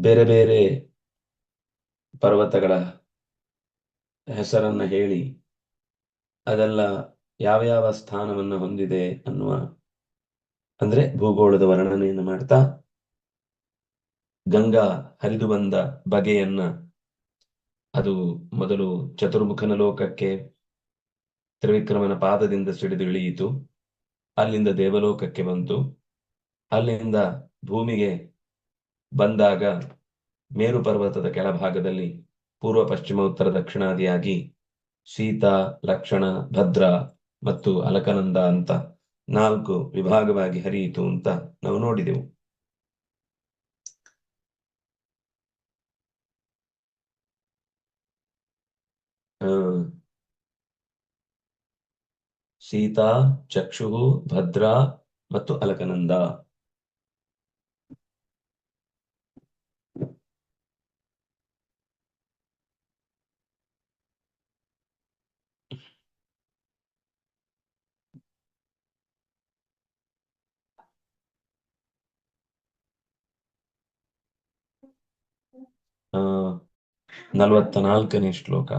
ಬೇರೆ ಬೇರೆ ಪರ್ವತಗಳ ಹೆಸರನ್ನ ಹೇಳಿ ಅದೆಲ್ಲ ಯಾವ ಯಾವ ಸ್ಥಾನವನ್ನು ಹೊಂದಿದೆ ಅನ್ನುವ, ಅಂದ್ರೆ ಭೂಗೋಳದ ವರ್ಣನೆಯನ್ನು ಮಾಡ್ತಾ ಗಂಗಾ ಹರಿದು ಬಂದ ಬಗೆಯನ್ನ ಅದು ಮೊದಲು ಚತುರ್ಮುಖನ ಲೋಕಕ್ಕೆ ತ್ರಿವಿಕ್ರಮನ ಪಾದದಿಂದ ಸಿಡಿದು ಇಳಿಯಿತು. ಅಲ್ಲಿಂದ ದೇವಲೋಕಕ್ಕೆ ಬಂತು. ಅಲ್ಲಿಂದ ಭೂಮಿಗೆ ಬಂದಾಗ ಮೇರು ಪರ್ವತದ ಕೆಳಭಾಗದಲ್ಲಿ ಪೂರ್ವ, ಪಶ್ಚಿಮ, ಉತ್ತರ ದಕ್ಷಿಣಾದಿಯಾಗಿ ಶೀತ ಲಕ್ಷಣ, ಭದ್ರ ಮತ್ತು ಅಲಕನಂದ ಅಂತ ನಾಲ್ಕು ವಿಭಾಗವಾಗಿ ಹರಿಯಿತು ಅಂತ ನಾವು ನೋಡಿದೆವು. ಸೀತಾ ಚಕ್ಷು ಭದ್ರ ಮತ್ತು ಅಲಕನಂದ. ನಲವತ್ತ ನಾಲ್ಕನೇ ಶ್ಲೋಕ.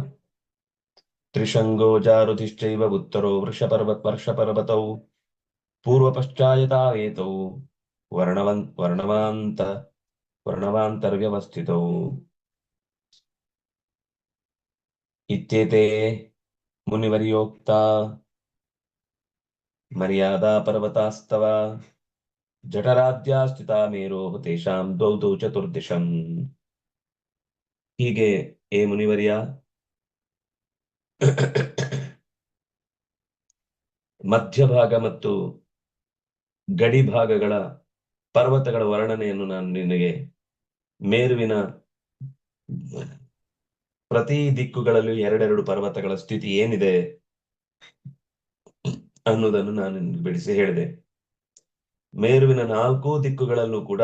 ತ್ರಿಶಂಗೋ ಜಾರುಧಿಶ್ಚೈವ ಉತ್ತರೋ ವೃಷಪರ್ವತ್ ವರ್ಷಪರ್ವತೌ. ಪೂರ್ವಪಶ್ಚಾಯತಾವೇತೌ ವರ್ಣವನ್ ವರ್ಣವಾಂತ ವರ್ಣವಾಂತರ್ವ್ಯವಸ್ಥಿತೌ. ಇತ್ಯೇತೆ ಮುನಿವರ್ಯೋಕ್ತ. ಮರ್ಯಾದಾ ಪರ್ವತಾಸ್ತವ. ಜಠರಾದ್ಯಾ ಸ್ಥಿತಾ ಮೇರೋಃ ತೇಷಾಂ ದ್ವೌ ಚತುರ್ದಿಶಂ. ಹೀಗೆ ಏ ಮುನಿವರ್ಯ? ಮಧ್ಯಭಾಗ ಮತ್ತು ಗಡಿ ಭಾಗಗಳ ಪರ್ವತಗಳ ವರ್ಣನೆಯನ್ನು ನಾನು ನಿನಗೆ ಮೇರುವಿನ ಪ್ರತಿ ದಿಕ್ಕುಗಳಲ್ಲೂ ಎರಡೆರಡು ಪರ್ವತಗಳ ಸ್ಥಿತಿ ಏನಿದೆ ಅನ್ನೋದನ್ನು ನಾನು ಬಿಡಿಸಿ ಹೇಳಿದೆ. ಮೇರುವಿನ ನಾಲ್ಕು ದಿಕ್ಕುಗಳಲ್ಲೂ ಕೂಡ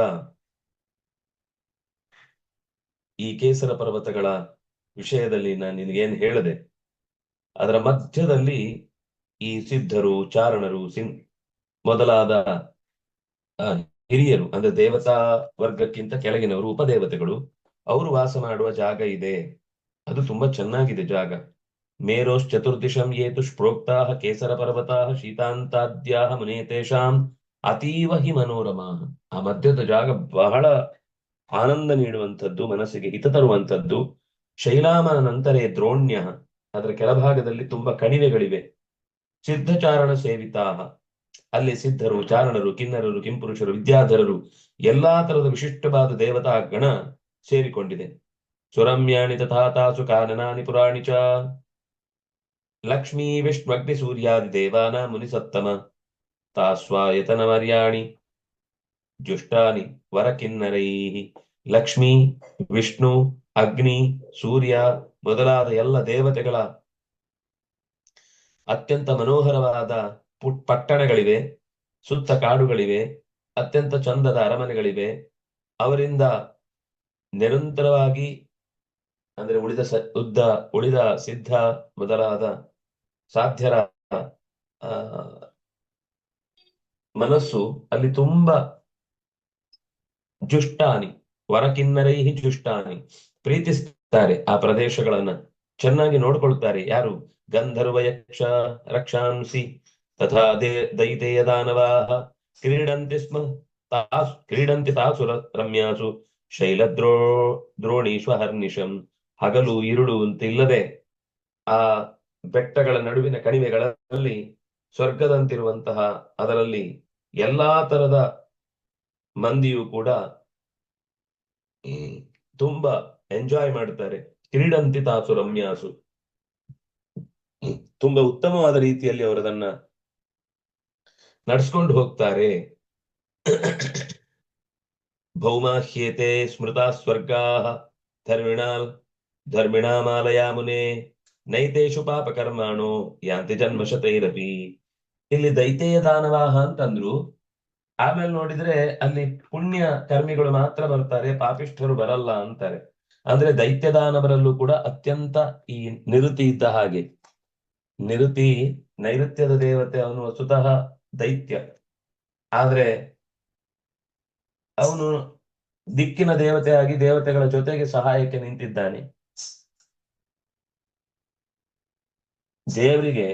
ಈ ಕೇಸರ ಪರ್ವತಗಳ ವಿಷಯದಲ್ಲಿ ನಾನು ನಿನಗೇನು ಹೇಳಿದೆ, ಅದರ ಮಧ್ಯದಲ್ಲಿ ಈ ಸಿದ್ಧರು, ಚಾರಣರು ಸಿಂ ಮೊದಲಾದ ಹಿರಿಯರು, ಅಂದ್ರೆ ದೇವತಾ ವರ್ಗಕ್ಕಿಂತ ಕೆಳಗಿನವರು, ಉಪದೇವತೆಗಳು, ಅವರು ವಾಸ ಮಾಡುವ ಜಾಗ ಇದೆ. ಅದು ತುಂಬಾ ಚೆನ್ನಾಗಿದೆ ಜಾಗ. ಮೇರೋಶ್ ಚತುರ್ದಿಶಂ ಏತು ಪ್ರೋಕ್ತಾ ಕೇಸರ ಪರ್ವತಾ ಶೀತಾಂತಾದ್ಯಾಹ ಮುನೇತೇಶಾಂ ಅತೀವ ಹಿ ಮನೋರಮ ಆ ಮಧ್ಯದ ಜಾಗ ಬಹಳ ಆನಂದ ನೀಡುವಂಥದ್ದು, ಮನಸ್ಸಿಗೆ ಹಿತ ತರುವಂಥದ್ದು. ಶೈಲಾಮನ ನಂತರೇ ದ್ರೋಣ್ಯ. ಅದರ ಕೆಳಭಾಗದಲ್ಲಿ ತುಂಬಾ ಕಣಿವೆಗಳಿವೆ. ಸಿದ್ಧಚಾರಣ ಸೇವಿತಾ ಅಲ್ಲಿ ಸಿದ್ಧರು, ಚಾರಣರು, ಕಿನ್ನರರು, ಕಿಂಪುರುಷರು, ವಿದ್ಯಾಧರರು ಎಲ್ಲಾ ತರದ ವಿಶಿಷ್ಟವಾದ ದೇವತಾ ಗಣ ಸೇರಿಕೊಂಡಿದೆ. ಸುರಮ್ಯಾಣಿ ತಥಾ ತಾಸು ಕಾನನಾನಿ ಪುರಾಣಿ ಚ. ಲಕ್ಷ್ಮೀ ವಿಷ್ಣು ಸೂರ್ಯಾದಿ ದೇವಾನ ಮುನಿಸತ್ತಮ. ತಾಸ್ವಾಯತನವರ್ಯಾಣಿ ಜುಷ್ಟಾನಿ ವರಕಿನ್ನರೈ ಲಕ್ಷ್ಮಿ, ವಿಷ್ಣು, ಅಗ್ನಿ, ಸೂರ್ಯ ಮೊದಲಾದ ಎಲ್ಲ ದೇವತೆಗಳ ಅತ್ಯಂತ ಮನೋಹರವಾದ ಪುಟ್ ಪಟ್ಟಣಗಳಿವೆ, ಸುತ್ತ ಕಾಡುಗಳಿವೆ, ಅತ್ಯಂತ ಚಂದದ ಅರಮನೆಗಳಿವೆ. ಅವರಿಂದ ನಿರಂತರವಾಗಿ ಅಂದ್ರೆ ಉಳಿದ ಸ, ಉದ್ದ, ಉಳಿದ ಸಿದ್ಧ ಮೊದಲಾದ ಸಾಧ್ಯರ ಮನಸ್ಸು ಅಲ್ಲಿ ತುಂಬಾ ಜುಷ್ಟಾನಿ ವರಕಿನ್ನರೈಹಿ ಜುಷ್ಟಾನಿ. ಪ್ರೀತಿಸ್ತಾರೆ ಆ ಪ್ರದೇಶಗಳನ್ನ. ಚೆನ್ನಾಗಿ ನೋಡ್ಕೊಳ್ತಾರೆ ಯಾರು? ಗಂಧರ್ವ ಯಕ್ಷ, ರಕ್ಷಾಂಸಿ, ತಥಾ ದೈತೇಯ ದಾನವಾಹ. ಕ್ರೀಡಂತಿ ಸ್ಮ, ತಾಸು, ಕ್ರೀಡಂತಿ ತಾಸು ರಮ್ಯಾಸು. ಶೈಲದ್ರೋ, ದ್ರೋಣೀಶ್ವ ಹರ್ನಿಶಂ, ಹಗಲು ಇರುಳು ಅಂತ ಇಲ್ಲದೆ ಆ ಬೆಟ್ಟಗಳ ನಡುವಿನ ಕಣಿವೆಗಳಲ್ಲಿ ಸ್ವರ್ಗದಂತಿರುವಂತಹ ಅದರಲ್ಲಿ ಎಲ್ಲಾ ತರದ ಮಂದಿಯು ಕೂಡ ತುಂಬಾ ಎಂಜಾಯ್ ಮಾಡ್ತಾರೆ. ಕ್ರೀಡಂತಿ ತಾಸು ರಮ್ಯಾಸು. ತುಂಬಾ ಉತ್ತಮವಾದ ರೀತಿಯಲ್ಲಿ ಅವರು ಅದನ್ನ ನಡ್ಸ್ಕೊಂಡು ಹೋಗ್ತಾರೆ. ಭೌಮಾಹ್ಯೇತೆ ಸ್ಮೃತಾ ಸ್ವರ್ಗಾ ಧರ್ಮಿಣಾ ಧರ್ಮಿಣಾಮಾಲಯ ಮುನೆ ಪಾಪ ಪಾಪಕರ್ಮಾಣೋ, ಯಾಂತಿ ಜನ್ಮಶತೈರಪಿ ಇಲ್ಲಿ ದೈತೇಯ ದಾನವಾಹ ಅಂತಂದ್ರು ಆಮೇಲೆ ನೋಡಿದ್ರೆ ಅಲ್ಲಿ ಪುಣ್ಯ ಕರ್ಮಿಗಳು ಮಾತ್ರ ಬರ್ತಾರೆ, ಪಾಪಿಷ್ಠರು ಬರಲ್ಲ ಅಂತಾರೆ. ಅಂದ್ರೆ ದೈತ್ಯದಾನವರಲ್ಲೂ ಕೂಡ ಅತ್ಯಂತ ಈ ನಿರುತಿ ಇದ್ದ ಹಾಗೆ. ನಿರುತಿ ನೈಋತ್ಯದ ದೇವತೆ ಅವನು ವಸ್ತುತಃ ದೈತ್ಯ. ಆದ್ರೆ ಅವನು ದಿಕ್ಕಿನ ದೇವತೆಯಾಗಿ ದೇವತೆಗಳ ಜೊತೆಗೆ ಸಹಾಯಕ್ಕೆ ನಿಂತಿದ್ದಾನೆ. ದೇವರಿಗೆ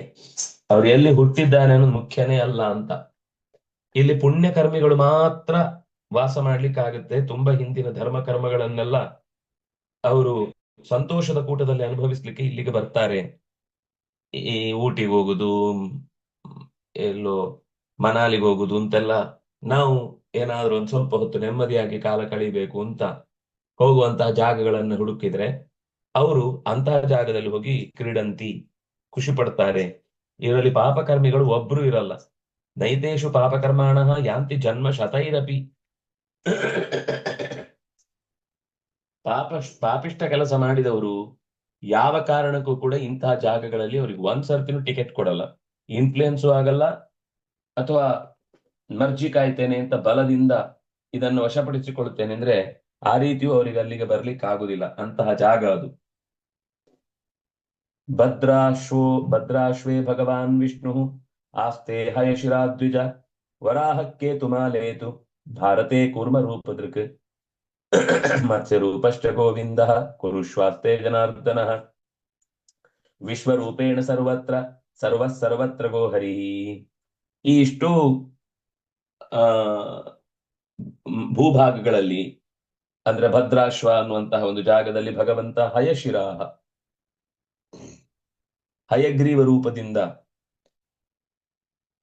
ಅವ್ರು ಎಲ್ಲಿ ಹುಟ್ಟಿದ್ದಾನೆ ಅನ್ನೋದು ಮುಖ್ಯನೇ ಅಲ್ಲ ಅಂತ. ಇಲ್ಲಿ ಪುಣ್ಯ ಕರ್ಮಿಗಳು ಮಾತ್ರ ವಾಸ ಮಾಡ್ಲಿಕ್ಕಾಗುತ್ತೆ. ತುಂಬಾ ಹಿಂದಿನ ಧರ್ಮ ಕರ್ಮಗಳನ್ನೆಲ್ಲ ಅವರು ಸಂತೋಷದ ಕೂಟದಲ್ಲಿ ಅನುಭವಿಸ್ಲಿಕ್ಕೆ ಇಲ್ಲಿಗೆ ಬರ್ತಾರೆ. ಈ ಊಟಿಗೆ ಹೋಗುದು, ಎಲ್ಲೋ ಮನಾಲಿಗೆ ಹೋಗುದು, ಅಂತೆಲ್ಲ ನಾವು ಏನಾದ್ರೂ ಒಂದ್ ಸ್ವಲ್ಪ ಹೊತ್ತು ನೆಮ್ಮದಿಯಾಗಿ ಕಾಲ ಕಳಿಬೇಕು ಅಂತ ಹೋಗುವಂತಹ ಜಾಗಗಳನ್ನು ಹುಡುಕಿದ್ರೆ ಅವರು ಅಂತಹ ಜಾಗದಲ್ಲಿ ಹೋಗಿ ಕ್ರೀಡಂತಿ ಖುಷಿ ಪಡ್ತಾರೆ. ಇದರಲ್ಲಿ ಪಾಪಕರ್ಮಿಗಳು ಒಬ್ರು ಇರಲ್ಲ. ನೈತೇಶು ಪಾಪಕರ್ಮಾಣ ಯಾಂತಿ ಜನ್ಮ ಶತೈರಪಿ. ಪಾಪ ಪಾಪಿಷ್ಟ ಕೆಲಸ ಮಾಡಿದವರು ಯಾವ ಕಾರಣಕ್ಕೂ ಕೂಡ ಇಂತಹ ಜಾಗಗಳಲ್ಲಿ ಅವ್ರಿಗೆ ಒಂದ್ ಸರ್ತಿನೂ ಟಿಕೆಟ್ ಕೊಡಲ್ಲ. ಇನ್ಫ್ಲೂಯೆನ್ಸು ಆಗಲ್ಲ ಅಥವಾ ಮರ್ಜಿ ಕಾಯ್ತೇನೆ ಅಂತ ಬಲದಿಂದ ಇದನ್ನು ವಶಪಡಿಸಿಕೊಳ್ಳುತ್ತೇನೆ ಅಂದ್ರೆ ಆ ರೀತಿಯೂ ಅವರಿಗೆ ಅಲ್ಲಿಗೆ ಬರ್ಲಿಕ್ಕೆ ಆಗುದಿಲ್ಲ. ಅಂತಹ ಜಾಗ ಅದು. ಭದ್ರಾಶ್ವೋ ಭದ್ರಾಶ್ವೇ ಭಗವಾನ್ ವಿಷ್ಣು. ಆಸ್ತೆ ಹಯಶಿರಾದ್ವಿಜ ವರಾಹಕ್ಕೆ ತುಮಾಲೇತು, ಭಾರತೆ ಕೂರ್ಮ ರೂಪದೃಕ್. ಮತ್ಸ್ಯ ರೂಪಶ್ಚ ಗೋವಿಂದ, ಕುರುಶ್ವಾಸ್ತೆ ಜನಾರ್ದನ. ವಿಶ್ವರೂಪೇಣ ಸರ್ವತ್ರ, ಸರ್ವ ಸರ್ವತ್ರ ಗೋಹರಿ ಈ ಇಷ್ಟು, ಆ, ಭೂಭಾಗಗಳಲ್ಲಿ, ಅಂದ್ರೆ ಭದ್ರಾಶ್ವ ಅನ್ನುವಂತಹ ಒಂದು ಜಾಗದಲ್ಲಿ ಭಗವಂತ ಹಯಶಿರಾಹ. ಹಯಗ್ರೀವ ರೂಪದಿಂದ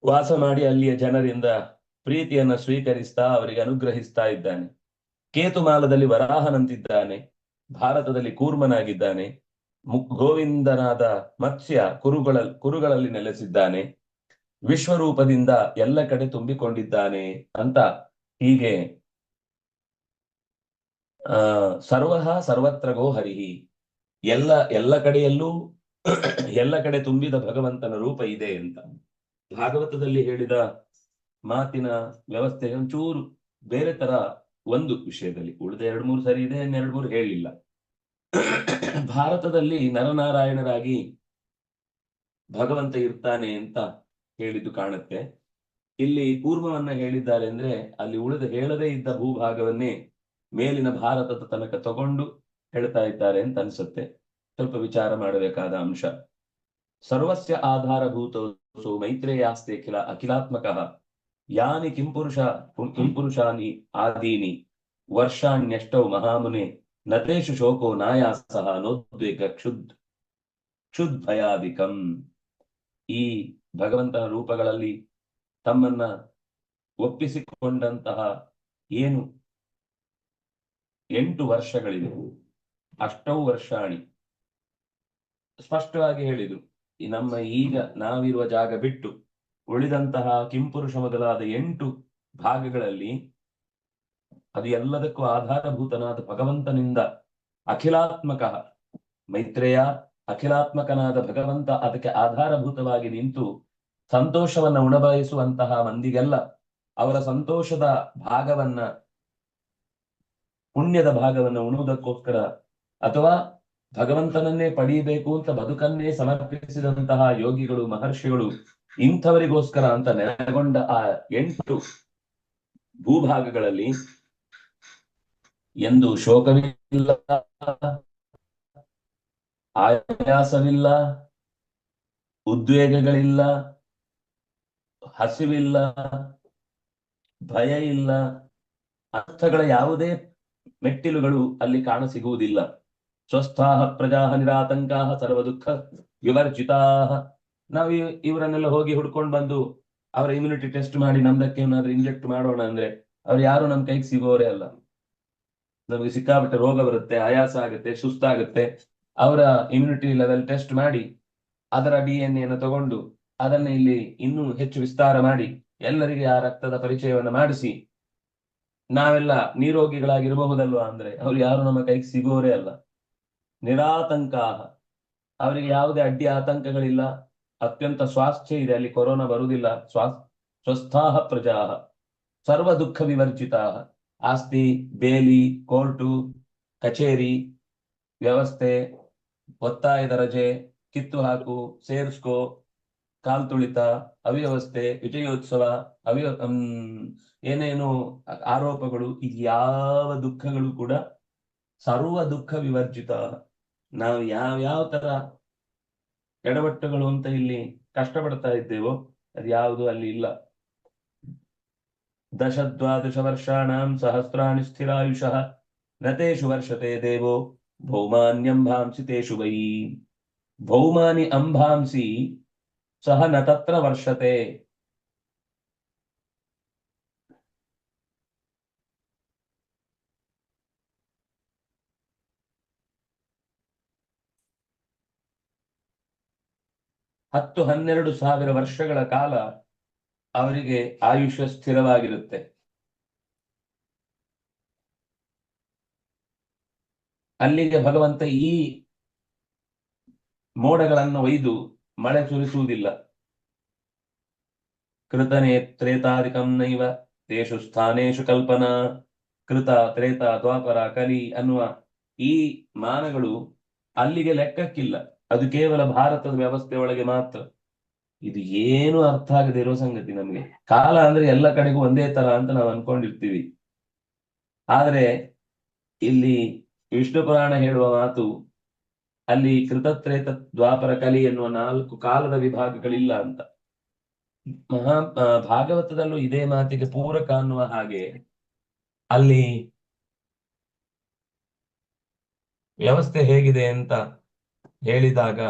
ವಾಸ ಮಾಡಿ ಅಲ್ಲಿಯ ಜನರಿಂದ ಪ್ರೀತಿಯನ್ನ ಸ್ವೀಕರಿಸ್ತಾ ಅವರಿಗೆ ಅನುಗ್ರಹಿಸ್ತಾ ಇದ್ದಾನೆ. ಕೇತುಮಾಲದಲ್ಲಿ ವರಾಹನಂತಿದ್ದಾನೆ. ಭಾರತದಲ್ಲಿ ಕೂರ್ಮನಾಗಿದ್ದಾನೆ. ಗೋವಿಂದನಾದ ಮತ್ಸ್ಯ ಕುರುಗಳ, ಕುರುಗಳಲ್ಲಿ ನೆಲೆಸಿದ್ದಾನೆ. ವಿಶ್ವರೂಪದಿಂದ ಎಲ್ಲ ಕಡೆ ತುಂಬಿಕೊಂಡಿದ್ದಾನೆ ಅಂತ ಹೀಗೆ, ಆ, ಸರ್ವಹ ಸರ್ವತ್ರ ಗೋ ಹರಿಹಿ. ಎಲ್ಲ ಎಲ್ಲ ಕಡೆಯಲ್ಲೂ, ಎಲ್ಲ ಕಡೆ ತುಂಬಿದ ಭಗವಂತನ ರೂಪ ಇದೆ ಅಂತ. ಭಾಗವತದಲ್ಲಿ ಹೇಳಿದ ಮಾತಿನ ವ್ಯವಸ್ಥೆ ಒಂಚೂರು ಬೇರೆ ತರ ಒಂದು ವಿಷಯದಲ್ಲಿ. ಉಳಿದ ಎರಡು ಮೂರು ಸರಿ ಇದೆ ಎರಡು ಮೂರು ಹೇಳಿಲ್ಲ. ಭಾರತದಲ್ಲಿ ನರನಾರಾಯಣರಾಗಿ ಭಗವಂತ ಇರ್ತಾನೆ ಅಂತ ಹೇಳಿದ್ದು ಕಾಣುತ್ತೆ. ಇಲ್ಲಿ ಪೂರ್ವವನ್ನ ಹೇಳಿದ್ದಾರೆ ಅಂದ್ರೆ ಅಲ್ಲಿ ಉಳಿದ ಹೇಳದೇ ಇದ್ದ ಭೂಭಾಗವನ್ನೇ ಮೇಲಿನ ಭಾರತದ ತನಕ ತಗೊಂಡು ಹೇಳ್ತಾ ಇದ್ದಾರೆ ಅಂತ ಅನ್ಸುತ್ತೆ. ಸ್ವಲ್ಪ ವಿಚಾರ ಮಾಡಬೇಕಾದ ಅಂಶ. ಸರ್ವಸ್ಯ ಆಧಾರಭೂತೋ ಮೈತ್ರೇಯಾಸ್ತೆ ಅಖಿಲ, ಅಖಿಲಾತ್ಮಕ. ಯಾನಿ ಕಿಂಪುರುಷ ಕಿಂಪುರುಷಾನಿ ಆದೀನಿ. ವರ್ಷಾಣ್ಯಷ್ಟೌ ಮಹಾಮುನೆ. ನತೇಶು ಶೋಕೋ ನಾಯಾಸಹ ನೋದ್ವೇಗ ಕ್ಷುದ್ ಕ್ಷುದ್ ಭಯಾದಿಕಂ ಈ ಭಗವಂತನ ರೂಪಗಳಲ್ಲಿ ತಮ್ಮನ್ನ ಒಪ್ಪಿಸಿಕೊಂಡಂತಹ ಏನು? ಎಂಟು ವರ್ಷಗಳಿವೆ. ಅಷ್ಟೌ ವರ್ಷಾಣಿ. ಸ್ಪಷ್ಟವಾಗಿ ಹೇಳಿದ್ರು. ನಮ್ಮ ಈಗ ನಾವಿರುವ ಜಾಗ ಬಿಟ್ಟು ಉಳಿದಂತಹ ಕಿಂಪುರುಷ ಮೊದಲಾದ ಎಂಟು ಭಾಗಗಳಲ್ಲಿ ಅದು ಎಲ್ಲದಕ್ಕೂ ಆಧಾರಭೂತನಾದ ಭಗವಂತನಿಂದ ಅಖಿಲಾತ್ಮಕ ಮೈತ್ರೇಯ, ಅಖಿಲಾತ್ಮಕನಾದ ಭಗವಂತ ಅದಕ್ಕೆ ಆಧಾರಭೂತವಾಗಿ ನಿಂತು ಸಂತೋಷವನ್ನ ಉಣಬಯಸುವಂತಹ ಮಂದಿಗೆಲ್ಲ ಅವರ ಸಂತೋಷದ ಭಾಗವನ್ನ, ಪುಣ್ಯದ ಭಾಗವನ್ನ ಉಣುವುದಕ್ಕೋಸ್ಕರ ಅಥವಾ ಭಗವಂತನನ್ನೇ ಪಡೆಯಬೇಕು ಅಂತ ಬದುಕನ್ನೇ ಸಮರ್ಪಿಸಿದಂತಹ ಯೋಗಿಗಳು, ಮಹರ್ಷಿಗಳು ಇಂಥವರಿಗೋಸ್ಕರ ಅಂತ ನೆಲೆಗೊಂಡ ಆ ಎಂಟು ಭೂಭಾಗಗಳಲ್ಲಿ ಎಂದು ಶೋಕವಿಲ್ಲ, ಆಯಾಸವಿಲ್ಲ, ಉದ್ವೇಗಗಳಿಲ್ಲ, ಹಸಿವಿಲ್ಲ, ಭಯ ಇಲ್ಲ, ಅರ್ಥಗಳ ಯಾವುದೇ ಮೆಟ್ಟಿಲುಗಳು ಅಲ್ಲಿ ಕಾಣ ಸಿಗುವುದಿಲ್ಲ ಸ್ವಸ್ಥಾಹ ಪ್ರಜಾ ನಿರಾತಂಕಾ ಸರ್ವ ದುಃಖ ವಿವರ್ಜಿತಾ. ನಾವು ಇವರನ್ನೆಲ್ಲ ಹೋಗಿ ಹುಡ್ಕೊಂಡು ಬಂದು ಅವರ ಇಮ್ಯುನಿಟಿ ಟೆಸ್ಟ್ ಮಾಡಿ ನಮ್ದಕ್ಕೆ ಏನಾದ್ರೂ ಇಂಜೆಕ್ಟ್ ಮಾಡೋಣ ಅಂದ್ರೆ ಅವ್ರು ಯಾರು ನಮ್ ಕೈಗೆ ಸಿಗೋರೇ ಅಲ್ಲ. ನಮಗೆ ಸಿಕ್ಕಾಪಟ್ಟೆ ರೋಗ ಬರುತ್ತೆ, ಆಯಾಸ ಆಗುತ್ತೆ, ಸುಸ್ತಾಗುತ್ತೆ. ಅವರ ಇಮ್ಯುನಿಟಿ ಲೆವೆಲ್ ಟೆಸ್ಟ್ ಮಾಡಿ ಅದರ ಡಿ ಎನ್ ಎನ್ನು ತಗೊಂಡು ಅದನ್ನ ಇಲ್ಲಿ ಇನ್ನೂ ಹೆಚ್ಚು ವಿಸ್ತಾರ ಮಾಡಿ ಎಲ್ಲರಿಗೆ ಆ ರಕ್ತದ ಪರಿಚಯವನ್ನ ಮಾಡಿಸಿ ನಾವೆಲ್ಲ ನಿರೋಗಿಗಳಾಗಿರಬಹುದಲ್ವಾ ಅಂದ್ರೆ ಅವ್ರು ಯಾರು ನಮ್ಮ ಕೈಗೆ ಸಿಗೋರೇ ಅಲ್ಲ. ನಿರಾತಂಕ ಅವರಿಗೆ ಯಾವುದೇ ಅಡ್ಡಿ ಆತಂಕಗಳಿಲ್ಲ. ಅತ್ಯಂತ ಸ್ವಾಸ್ಥ್ಯ ಇದೆ, ಅಲ್ಲಿ ಕೊರೋನಾ ಬರುವುದಿಲ್ಲ. ಸ್ವಾಸ್, ಸ್ವಸ್ಥಾಹ ಪ್ರಜಾ ಸರ್ವ ದುಃಖ ವಿವರ್ಜಿತ ಆಸ್ತಿ, ಬೇಲಿ, ಕೋರ್ಟು, ಕಚೇರಿ, ವ್ಯವಸ್ಥೆ, ಒತ್ತಾಯದ ರಜೆ, ಕಿತ್ತು ಹಾಕು, ಸೇರಿಸ್ಕೋ, ಕಾಲ್ ತುಳಿತ, ಅವ್ಯವಸ್ಥೆ, ವಿಜಯೋತ್ಸವ, ಅವ್ಯ ಏನೇನು ಆರೋಪಗಳು, ಇದ್ಯಾವ ದುಃಖಗಳು ಕೂಡ ಸರ್ವ ದುಃಖ ವಿವರ್ಜಿತ ನಾವು ಯಾವ ಯಾವ ತರ ಎಡವಟ್ಟುಗಳು ಅಂತ ಇಲ್ಲಿ ಕಷ್ಟಪಡ್ತಾ ಇದ್ದೇವೋ, ಅದು ಯಾವುದು ಅಲ್ಲಿ ಇಲ್ಲ. ದಶ ದ್ವಾದಶ ವರ್ಷಾಣಾಂ ಸಹಸ್ರಾಣಿ ಸ್ಥಿರಾಯುಷಃ ನತೇಶು ವರ್ಷತೆ ದೇವೋ ಭೌಮಾನ್ಯಂಭಾಂಸಿ ತೇಷು ವೈ. ಭೌಮಾನಿ ಅಂಭಾಂಸಿ ಸಹ ನ ತತ್ರ ವರ್ಷತೆ. ಹತ್ತು ಹನ್ನೆರಡು ಸಾವಿರ ವರ್ಷಗಳ ಕಾಲ ಅವರಿಗೆ ಆಯುಷ್ಯ ಸ್ಥಿರವಾಗಿರುತ್ತೆ. ಅಲ್ಲಿಗೆ ಭಗವಂತ ಈ ಮೋಡಗಳನ್ನು ಒಯ್ದು ಮಳೆ ಸುರಿಸುವುದಿಲ್ಲ. ಕೃತನೇ ತ್ರೇತಾದಿಕಂ ನೈವ ತೇಷು ಸ್ಥಾನೇಶು ಕಲ್ಪನಾ ಕೃತ ತ್ರೇತ ದ್ವಾಪರ ಕಲಿ ಅನ್ನುವ ಈ ಮಾನಗಳು ಅಲ್ಲಿಗೆ ಲೆಕ್ಕಕ್ಕಿಲ್ಲ. ಅದು ಕೇವಲ ಭಾರತದ ವ್ಯವಸ್ಥೆ ಒಳಗೆ ಮಾತ್ರ. ಇದು ಏನು ಅರ್ಥ ಆಗದೆ ಇರೋ ಸಂಗತಿ ನಮಗೆ. ಕಾಲ ಅಂದ್ರೆ ಎಲ್ಲ ಕಡೆಗೂ ಒಂದೇ ತರ ಅಂತ ನಾವು ಅನ್ಕೊಂಡಿರ್ತೀವಿ. ಆದ್ರೆ ಇಲ್ಲಿ ವಿಷ್ಣು ಪುರಾಣ ಹೇಳುವ ಮಾತು, ಅಲ್ಲಿ ಕೃತತ್ರೇತ ದ್ವಾಪರ ಕಲಿ ಎನ್ನುವ ನಾಲ್ಕು ಕಾಲದ ವಿಭಾಗಗಳಿಲ್ಲ ಅಂತ. ಮಹಾ ಭಾಗವತದಲ್ಲೂ ಇದೇ ಮಾತಿಗೆ ಪೂರಕ ಅನ್ನುವ ಹಾಗೆ ಅಲ್ಲಿ ವ್ಯವಸ್ಥೆ ಹೇಗಿದೆ ಅಂತ ಹೇಳಿದಾಗ,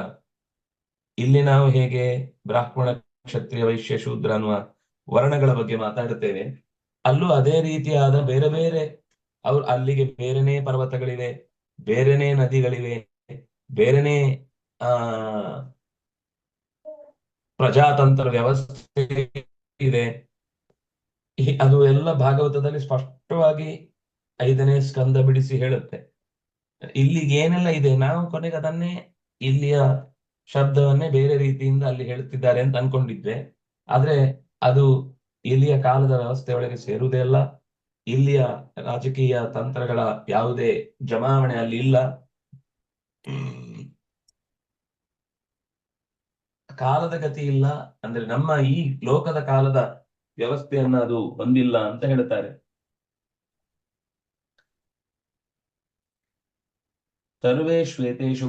ಇಲ್ಲಿ ನಾವು ಹೇಗೆ ಬ್ರಾಹ್ಮಣ ಕ್ಷತ್ರಿಯ ವೈಶ್ಯ ಶೂದ್ರ ಅನ್ನುವ ವರ್ಣಗಳ ಬಗ್ಗೆ ಮಾತಾಡುತ್ತೇವೆ, ಅಲ್ಲೂ ಅದೇ ರೀತಿಯಾದ ಬೇರೆ ಬೇರೆ, ಅವ್ರು ಅಲ್ಲಿಗೆ ಬೇರೆನೇ ಪರ್ವತಗಳಿವೆ, ಬೇರೆನೇ ನದಿಗಳಿವೆ, ಬೇರೆನೇ, ಆ, ಪ್ರಜಾತಂತ್ರ ವ್ಯವಸ್ಥೆ ಇದೆ. ಅದು ಎಲ್ಲ ಭಾಗವತದಲ್ಲಿ ಸ್ಪಷ್ಟವಾಗಿ ಐದನೇ ಸ್ಕಂದ ಬಿಡಿಸಿ ಹೇಳುತ್ತೆ. ಇಲ್ಲಿಗೆ ಏನೆಲ್ಲ ಇದೆ? ನಾವು ಕೊನೆಗೆ ಅದನ್ನೇ ಇಲ್ಲಿಯ ಶಬ್ದವನ್ನೇ ಬೇರೆ ರೀತಿಯಿಂದ ಅಲ್ಲಿ ಹೇಳುತ್ತಿದ್ದಾರೆ ಅಂತ ಅನ್ಕೊಂಡಿದ್ದೆ. ಆದ್ರೆ ಅದು ಇಲ್ಲಿಯ ಕಾಲದ ವ್ಯವಸ್ಥೆ ಒಳಗೆ ಸೇರುವುದೇ ಅಲ್ಲ. ಇಲ್ಲಿಯ ರಾಜಕೀಯ ತಂತ್ರಗಳ ಯಾವುದೇ ಜಮಾವಣೆ ಅಲ್ಲಿ ಇಲ್ಲ. ಕಾಲದ ಗತಿ ಇಲ್ಲ. ಅಂದ್ರೆ ನಮ್ಮ ಈ ಲೋಕದ ಕಾಲದ ವ್ಯವಸ್ಥೆಯನ್ನ ಅದು ಹೊಂದಿಲ್ಲ ಅಂತ ಹೇಳ್ತಾರೆ.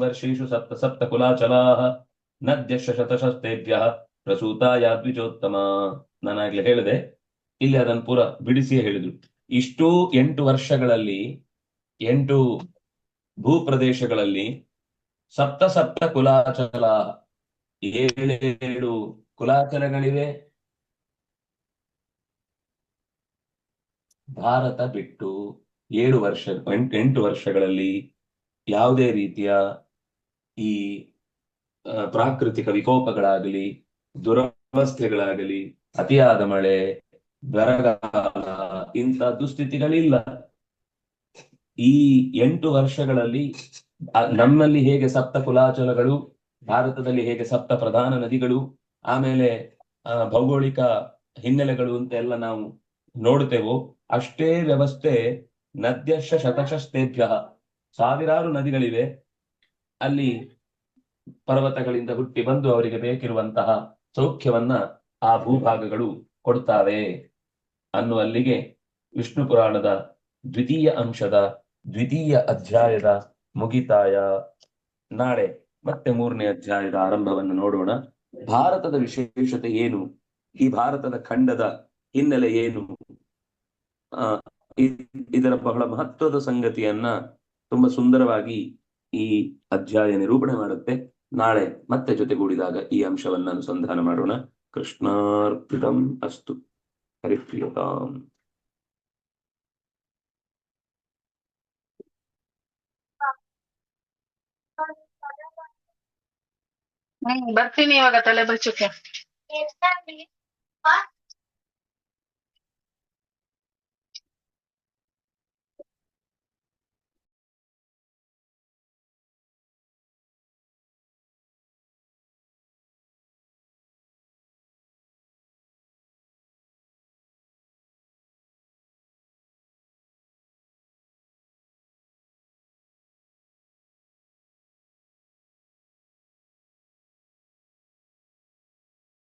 ವರ್ಷೇಷು ಸಪ್ತ ಸಪ್ತ ಕುಲಾಚಲಾಹ. ನದ್ಯಶ ಶತಶಸ್ತೇಭ್ಯ ಪ್ರಸೂತ ಯಾದ್ವಿಜೋತ್ತಮ ನಾನಾಗ್ಲೇ ಹೇಳಿದೆ, ಇಲ್ಲಿ ಅದನ್ನು ಪೂರ ಬಿಡಿಸಿಯೇ ಹೇಳಿದ್ರು. ಇಷ್ಟು ಎಂಟು ವರ್ಷಗಳಲ್ಲಿ, ಎಂಟು ಭೂಪ್ರದೇಶಗಳಲ್ಲಿ ಸಪ್ತ ಸಪ್ತ ಕುಲಾಚಲ ಏಳೇಳು ಕುಲಾಚಲಗಳಿವೆ. ಭಾರತ ಬಿಟ್ಟು ಏಳು ವರ್ಷ ಎಂಟು ವರ್ಷಗಳಲ್ಲಿ ಯಾವುದೇ ರೀತಿಯ ಈ ಪ್ರಾಕೃತಿಕ ವಿಕೋಪಗಳಾಗಲಿ, ದುರವಸ್ಥೆಗಳಾಗಲಿ, ಅತಿಯಾದ ಮಳೆ, ಬರಗಾಲ, ಇಂಥ ದುಸ್ಥಿತಿಗಳಿಲ್ಲ. ಈ ಎಂಟು ವರ್ಷಗಳಲ್ಲಿ ನಮ್ಮಲ್ಲಿ ಹೇಗೆ ಸಪ್ತ ಕುಲಾಚಲಗಳು, ಭಾರತದಲ್ಲಿ ಹೇಗೆ ಸಪ್ತ ಪ್ರಧಾನ ನದಿಗಳು, ಆಮೇಲೆ ಭೌಗೋಳಿಕ ಹಿನ್ನೆಲೆಗಳು ಅಂತ ಎಲ್ಲ ನಾವು ನೋಡ್ತೇವೋ, ಅಷ್ಟೇ ವ್ಯವಸ್ಥೆ ನದ್ಯಶ ಶತಶಸ್ತೇಭ್ಯ ಸಾವಿರಾರು ನದಿಗಳಿವೆ. ಅಲ್ಲಿ ಪರ್ವತಗಳಿಂದ ಹುಟ್ಟಿ ಬಂದು ಅವರಿಗೆ ಬೇಕಿರುವಂತಹ ಸೌಖ್ಯವನ್ನ ಆ ಭೂಭಾಗಗಳು ಕೊಡ್ತಾವೆ ಅನ್ನುವಲ್ಲಿಗೆ ವಿಷ್ಣು ಪುರಾಣದ ದ್ವಿತೀಯ ಅಂಶದ ದ್ವಿತೀಯ ಅಧ್ಯಾಯದ ಮುಗಿತಾಯ ನಾಳೆ ಮತ್ತೆ ಮೂರನೇ ಅಧ್ಯಾಯದ ಆರಂಭವನ್ನು ನೋಡೋಣ. ಭಾರತದ ವಿಶೇಷತೆ ಏನು? ಈ ಭಾರತದ ಖಂಡದ ಹಿನ್ನೆಲೆ ಏನು? ಇದರ ಬಹಳ ಮಹತ್ವದ ಸಂಗತಿಯನ್ನ ತುಂಬಾ ಸುಂದರವಾಗಿ ಈ ಅಧ್ಯಾಯ ನಿರೂಪಣೆ ಮಾಡುತ್ತೆ. ನಾಳೆ ಮತ್ತೆ ಜೊತೆಗೂಡಿದಾಗ ಈ ಅಂಶವನ್ನ ಅನುಸಂಧಾನ ಮಾಡೋಣ. ಕೃಷ್ಣಾರ್ಪಿತಂ ಅಸ್ತು. ಹರಿಪ್ರಿಯತಾಂ ಬರ್ತೀನಿ ಇವಾಗ ತಲೆ ಬಚ್ಚಕ್ಕೆ.